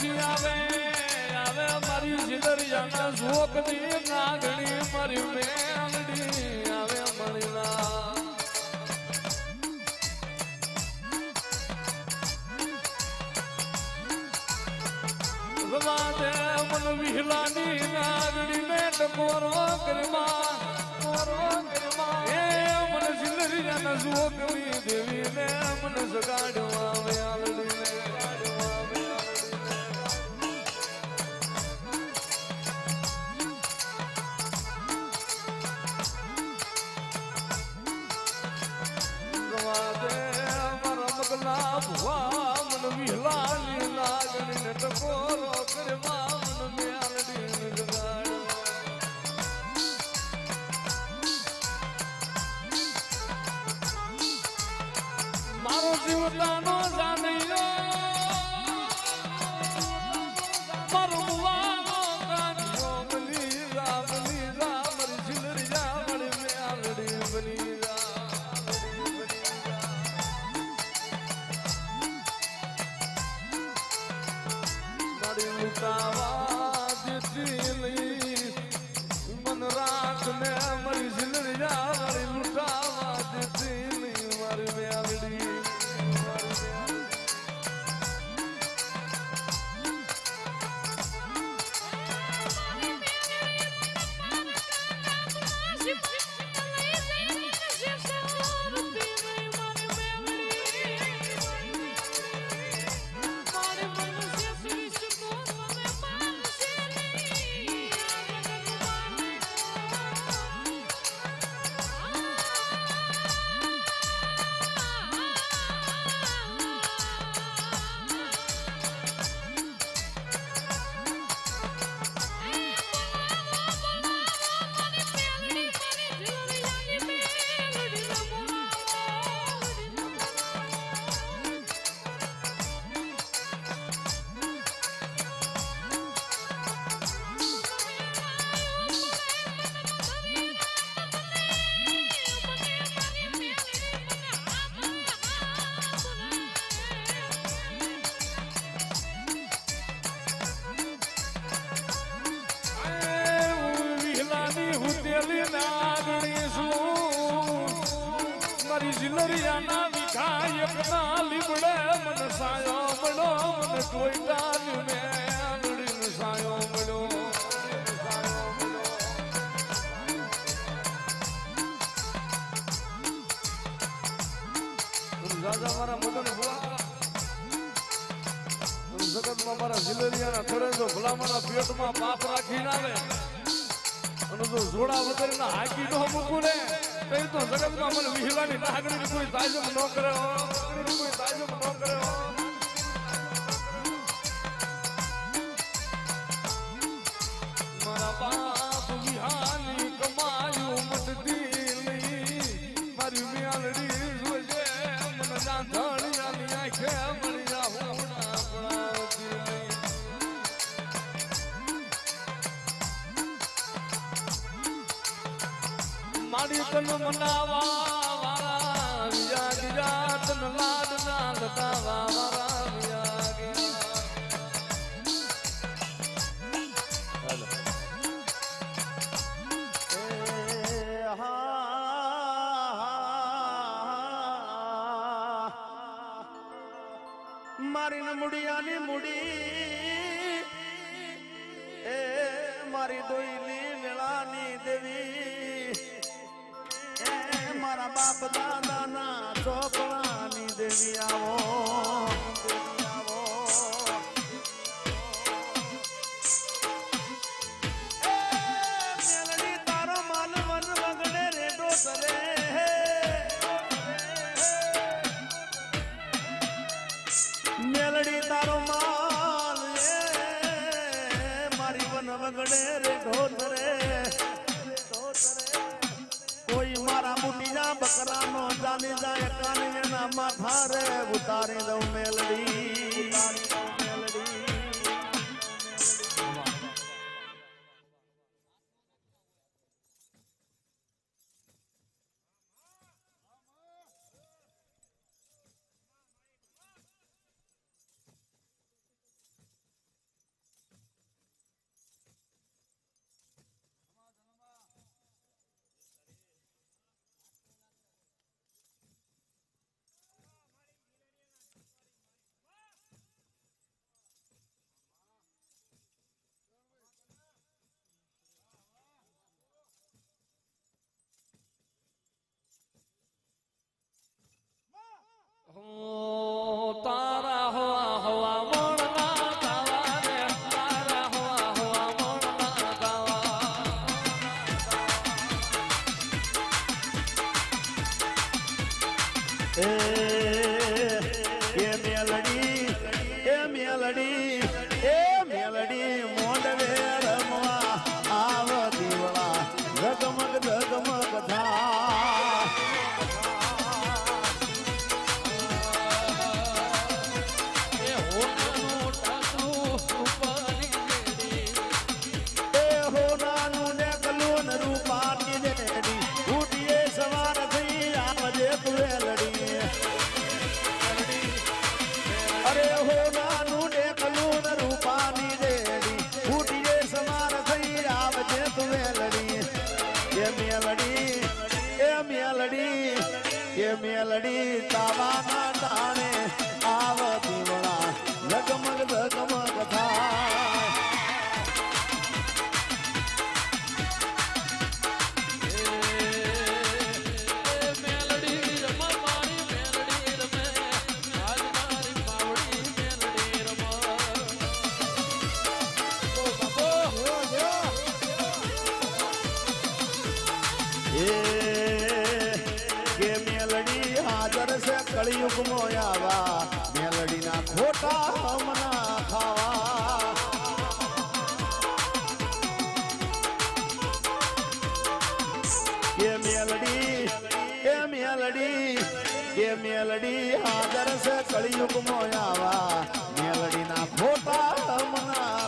પછી આવે આવે મારી સિલરિયાના શોકની નાગણી મારી મેલડી આવે મણીના રવાદે મન વિહલાની નાગણી ને ટકોરો કરમાં ટકોરો કરમાં એ મન સિલરિયાના શોકની દેવી ને મન સગાડવા આવે જીવતાનો જાણ્યો મારો મુવાનો કાઢ્યો સિલરિયાના વિખાયક ના લીમડે મને સાયો મળો, મન ટોયટા મે આંગળી સાયો મળો. રાજા મારા મગન ભૂલા. જગતમાં મારા સિલરિયાના ખરે જો ભલામાના પેટમાં પાપ રાખીને આવે. અને જો જોડા વગરના હાકી નો મૂકું ને કઈ તો જગતમાં મને વિહલાની નાગરિક કોઈ તાજબ ન કરે કોઈ તાજબ ન કરે મારા બાપ વિહાની કમાયું મટતી નહીં મારી મ્યાલડી જોજે, મને દાંધણિયાની આંખે મળી હોણા પડાવતી મારી તન મનાવા વાળા વિયા ગિરા તન લાડ ના લતાવા વાળા વિયા ગિરા મારી મુડિયાની મુડી, એ મારી દોઈલી મેળાની દેવી બાપ દાદાના ચોપડાની દેવી આવો. Darren, the મેલડી તાવાના ટાણે આવ પીવડા લગમગ ધગમ કળિયુગમાં આવા મેલડીના ખોટા હમના ખાવા. એ મેલડી એ મેલડી એ મેલડી આદર્શ કળિયુગમાં આવા મેલડીના ખોટા હમના